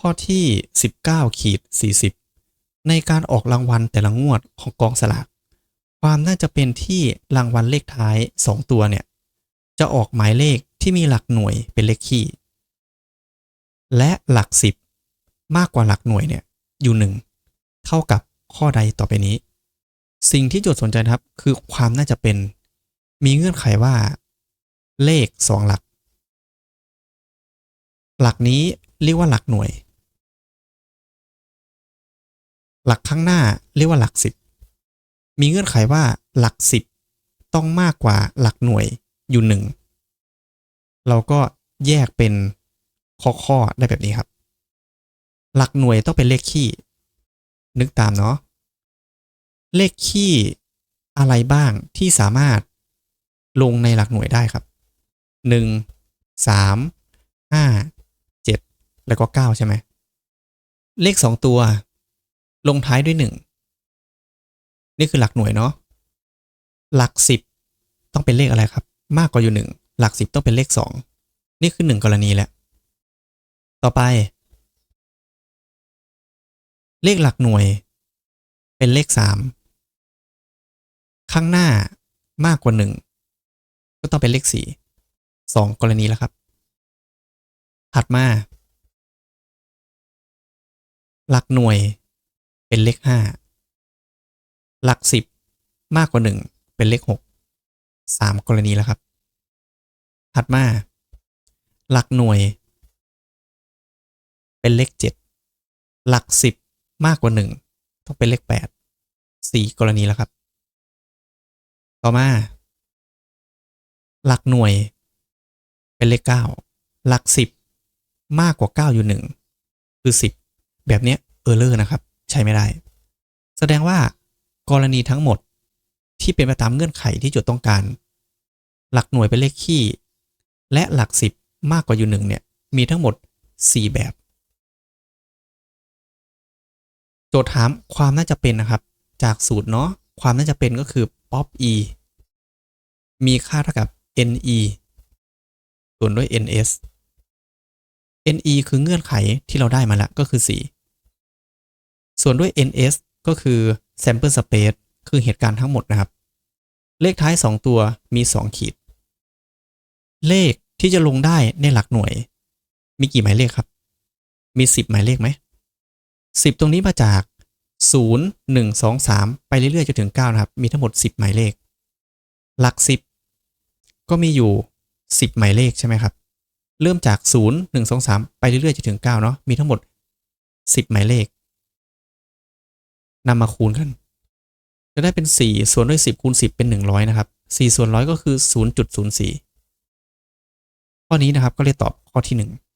ข้อที่ 19ขีด40 ในการออกรางวัลแต่ละงวดของกองสลาก ความน่าจะเป็นที่รางวัลเลขท้าย 2 ตัวเนี่ย จะออกหมายเลขที่มีหลักหน่วยเป็นเลขคี่ และหลัก 10 มากกว่าหลักหน่วยเนี่ยอยู่หนึ่งเท่ากับข้อใดต่อไปนี้ สิ่งที่โจทย์สนใจนะครับคือความน่าจะเป็น มีเงื่อนไขว่า เลข 2 หลัก หลักนี้เรียกว่าหลักหน่วย หลักข้างหน้าเรียกว่าหลัก10มีเงื่อนไขว่าหลัก10ต้องมากกว่าหลักหน่วยอยู่หนึ่งเราก็แยกเป็นข้อๆได้แบบนี้ครับ หลักหน่วยต้องเป็นเลขคี่ นึกตามเนาะเลขคี่อะไรบ้างที่สามารถลงในหลักหน่วยได้ครับ 1 3 5 7 แล้วก็ 9 ใช่ไหม เลข 2 ตัว ลงท้ายด้วย1นี่คือหลักหน่วยเนาะหลัก10ต้องเป็นเลขอะไรครับ มากกว่าอยู่1หลัก10ต้องเป็นเลข2นี่คือ1กรณีแหละ ต่อไป เลขหลักหน่วย เป็นเลข3ข้างหน้ามากกว่า1ก็ต้องเป็นเลข4 2กรณีแล้วครับ ถัดมา หลักหน่วย เป็นเลข5หลัก10มากกว่า1เป็นเลข6 3กรณีแล้วครับ ถัดมา หลักหน่วย เป็นเลข7หลัก10มากกว่า1ต้องเป็นเลข8 4กรณีแล้วครับ ต่อมา หลักหน่วย เป็นเลข9หลัก10มากกว่า9อยู่1คือ10แบบเนี้ยเออร์เลอร์นะครับ แสดงว่ากรณีทั้งหมดที่เป็นไปตามเงื่อนไขที่โจทย์ต้องการ หลักหน่วยเป็นเลขคี่ และหลัก10มากกว่าอยู่1เนี่ย มีทั้งหมด 4 แบบ โจทย์ถามความน่าจะเป็นนะครับ จากสูตรเนาะความน่าจะเป็นก็คือ pop e มีค่าเท่ากับ ne ส่วนด้วย ns ne คือเงื่อนไขที่เราได้มาแล้วก็คือ 4 ส่วนด้วย ns ก็คือ sample space คือเหตุการณ์ทั้งหมดนะครับ เลขท้าย 2 ตัวมี 2 ขีด เลขที่จะลงได้ในหลักหน่วย มีกี่หมายเลขครับ มี 10 หมายเลขไหม10ตรงนี้มาจาก 0 1 2 3 ไปเรื่อยๆจนถึง 9 นะครับ มีทั้งหมด 10 หมายเลข หลัก 10 ก็มีอยู่ 10 หมายเลขใช่ไหมครับ เริ่มจาก 0 1 2 3 ไปเรื่อยๆจนถึง 9 เนาะมีทั้งหมด 10 หมายเลข นำมาคูณกัน จะได้เป็น 4 ส่วนด้วย 10คูณ10 เป็น 100 นะครับ 4 ส่วน100ก็คือ 0.04 ข้อนี้นะครับก็เลยตอบข้อที่ 1